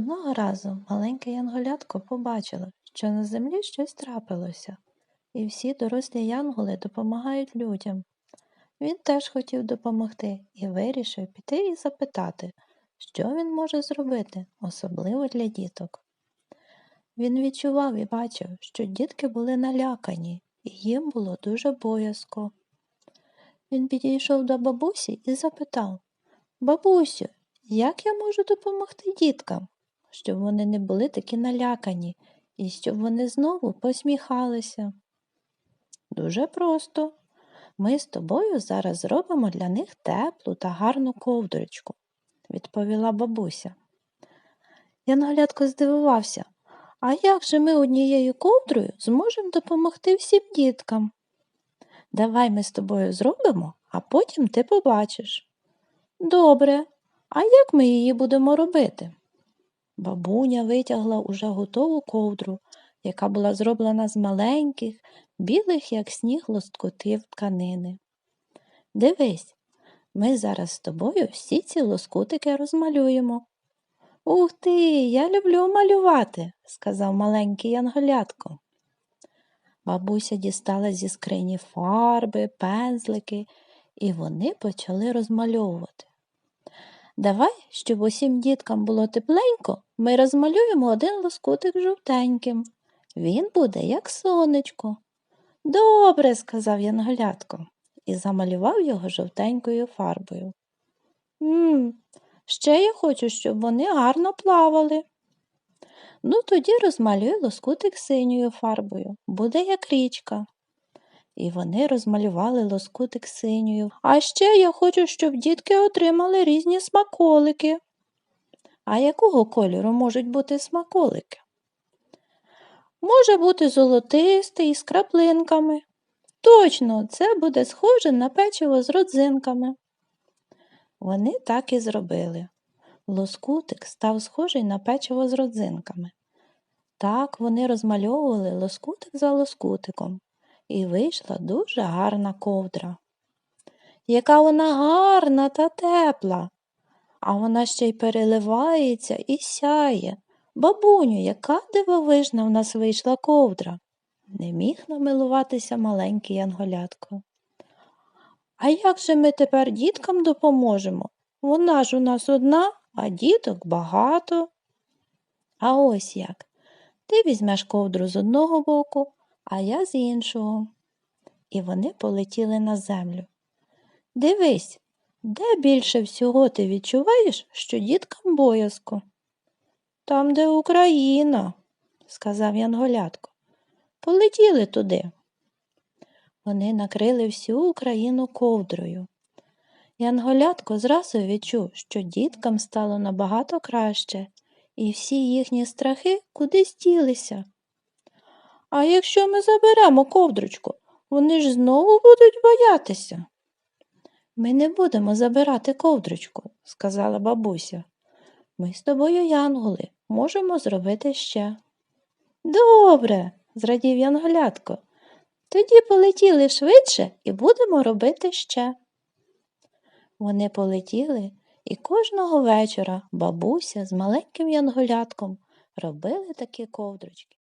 Одного разу маленьке янголятко побачило, що на землі щось трапилося, і всі дорослі янголи допомагають людям. Він теж хотів допомогти і вирішив піти і запитати, що він може зробити, особливо для діток. Він відчував і бачив, що дітки були налякані, і їм було дуже боязко. Він підійшов до бабусі і запитав Бабусю, як я можу допомогти діткам, щоб вони не були такі налякані і щоб вони знову посміхалися? Дуже просто. Ми з тобою зараз зробимо для них теплу та гарну ковдрочку, відповіла бабуся. Янголятко здивувався, а як же ми однією ковдрою зможемо допомогти всім діткам? Давай ми з тобою зробимо, а потім ти побачиш. Добре, а як ми її будемо робити? Бабуня витягла уже готову ковдру, яка була зроблена з маленьких, білих, як сніг, лоскутів тканини. Дивись, ми зараз з тобою всі ці лоскутики розмалюємо. Ух ти, я люблю малювати, сказав маленький янголятко. Бабуся дістала зі скрині фарби, пензлики, і вони почали розмальовувати. Давай, щоб усім діткам було тепленько, ми розмалюємо один лоскутик жовтеньким. Він буде, як сонечко. Добре, сказав янголятко і замалював його жовтенькою фарбою. Мм, ще я хочу, щоб вони гарно плавали. Ну, тоді розмалюй лоскутик синьою фарбою, буде як річка. І вони розмалювали лоскутик синьою. А ще я хочу, щоб дітки отримали різні смаколики. А якого кольору можуть бути смаколики? Може бути золотистий з краплинками. Точно, це буде схоже на печиво з родзинками. Вони так і зробили. Лоскутик став схожий на печиво з родзинками. Так вони розмальовували лоскутик за лоскутиком, і вийшла дуже гарна ковдра. Яка вона гарна та тепла, а вона ще й переливається і сяє. Бабуню, яка дивовижна в нас вийшла ковдра. Не міг намилуватися маленький янголятко. А як же ми тепер діткам допоможемо? Вона ж у нас одна, а діток багато. А ось як. Ти візьмеш ковдру з одного боку, а я з іншого. І вони полетіли на землю. Дивись, де більше всього ти відчуваєш, що діткам боязко? Там, де Україна, сказав Янголятко. Полетіли туди. Вони накрили всю Україну ковдрою. Янголятко зразу відчув, що діткам стало набагато краще, і всі їхні страхи кудись ділися. А якщо ми заберемо ковдрочку, вони ж знову будуть боятися. Ми не будемо забирати ковдрочку, сказала бабуся. Ми з тобою, янголи, можемо зробити ще. Добре, зрадів янголятко. Тоді полетіли швидше і будемо робити ще. Вони полетіли, і кожного вечора бабуся з маленьким янголятком робили такі ковдрочки.